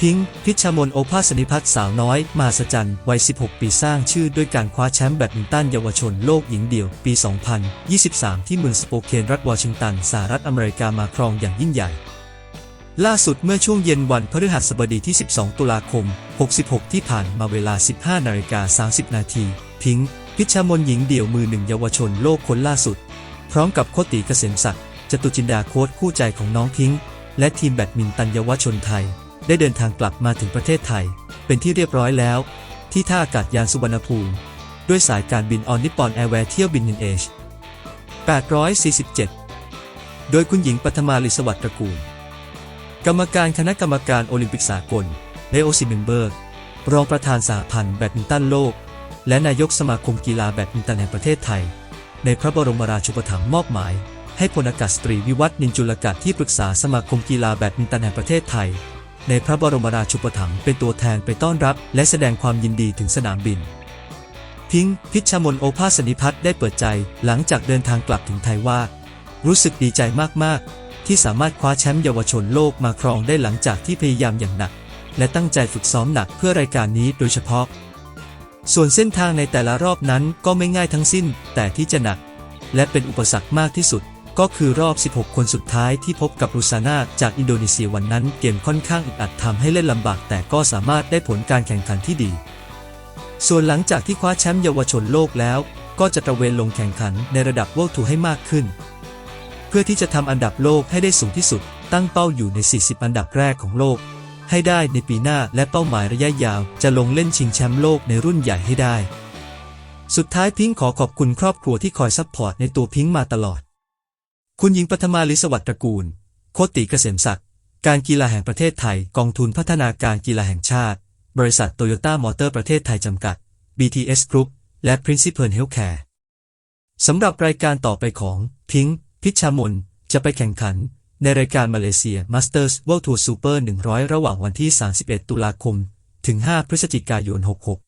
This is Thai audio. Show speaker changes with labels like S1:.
S1: พิงค์พิชามนโอภาสนิพัฒน์สาวน้อยมหัศจรรย์วัย 16 ปีสร้างชื่อด้วยการคว้าแชมป์แบดมินตันเยาวชนโลกหญิงเดี่ยว ปี 2023 ที่เมืองสโปเคนรัฐวอชิงตันสหรัฐอเมริกามาครองอย่างยิ่งใหญ่ ล่าสุดเมื่อช่วงเย็นวันพฤหัสบดีที่ 12 ตุลาคม 66 ที่ผ่านมาเวลา 15 นาฬิกา 30 นาทีพิงค์พิชามนหญิงเดี่ยวมือหนึ่งเยาวชนโลกคนล่าสุด พร้อมกับโคตีเกษมศักดิ์จตุจินดาโค้ชคู่ใจของน้องพิงค์และทีมแบดมินตันเยาวชนไทย ได้เดินทางกลับมาถึงประเทศไทย เป็นที่เรียบร้อยแล้ว ที่ท่าอากาศยานสุวรรณภูมิ ด้วยสายการบินออนนิปปอนแอร์แวร์เที่ยวบินนินเอช847 โดยคุณหญิงปัทมาลิสวัสดิ์ตระกูล กรรมการคณะกรรมการโอลิมปิกสากลเลโอซิเมนเบิร์ก รองประธานสหพันธ์แบดมินตันโลก และนายกสมาคมกีฬาแบดมินตันแห่งประเทศไทย ในพระบรมราชูปถัมภ์มอบหมาย ให้พลอากาศตรีวิวัฒน์นินจุลกัตที่ปรึกษาสมาคมกีฬาแบดมินตันแห่งประเทศไทย ในพระบรมราชูปถัมภ์เป็นตัวแทนไปต้อนรับ และแสดงความยินดีถึงสนามบินพิงค์พิชามนโอภาสนิพัฒน์ได้เปิดใจหลังจากเดินทางกลับถึงไทยว่า รู้สึกดีใจมาก ๆ ที่สามารถคว้าแชมป์เยาวชนโลกมาครองได้หลังจากที่พยายามอย่างหนัก และตั้งใจฝึกซ้อมหนักเพื่อรายการนี้โดยเฉพาะ ส่วนเส้นทางในแต่ละรอบนั้นก็ไม่ง่ายทั้งสิ้น แต่ที่จะหนัก และเป็นอุปสรรคมากที่สุด ก็คือรอบ 16 คนสุดท้ายที่พบกับรูซาน่าจากอินโดนีเซียวันนั้นเกมค่อนข้างอึดอัดทำให้เล่นลำบากแต่ก็สามารถได้ผลการแข่งขันที่ดี ส่วนหลังจากที่คว้าแชมป์เยาวชนโลกแล้ว ก็จะตระเวนลงแข่งขันในระดับโลกทูให้มากขึ้น เพื่อที่จะทำอันดับโลกให้ได้สูงที่สุด ตั้งเป้าอยู่ใน 40 อันดับแรกของโลก ให้ได้ในปีหน้าและเป้าหมายระยะยาว จะลงเล่นชิงแชมป์โลกในรุ่นใหญ่ให้ได้ สุดท้ายพิงขอขอบคุณครอบครัวที่คอยซัพพอร์ตในตัวพิงมาตลอด คุณหญิงปฐมาลิสวัสดิ์ตระกูล โคติเกษมศักดิ์ การกีฬาแห่งประเทศไทย กองทุนพัฒนาการกีฬาแห่งชาติ บริษัทโตโยต้ามอเตอร์ประเทศไทยจำกัด BTS Group และ Principal Healthcare สำหรับรายการต่อไปของพิงพิชชามนจะไปแข่งขัน ในรายการมาเลเซีย Masters World Tour Super 100 ระหว่างวันที่ 31 ตุลาคม ถึง 5 พฤศจิกายน 66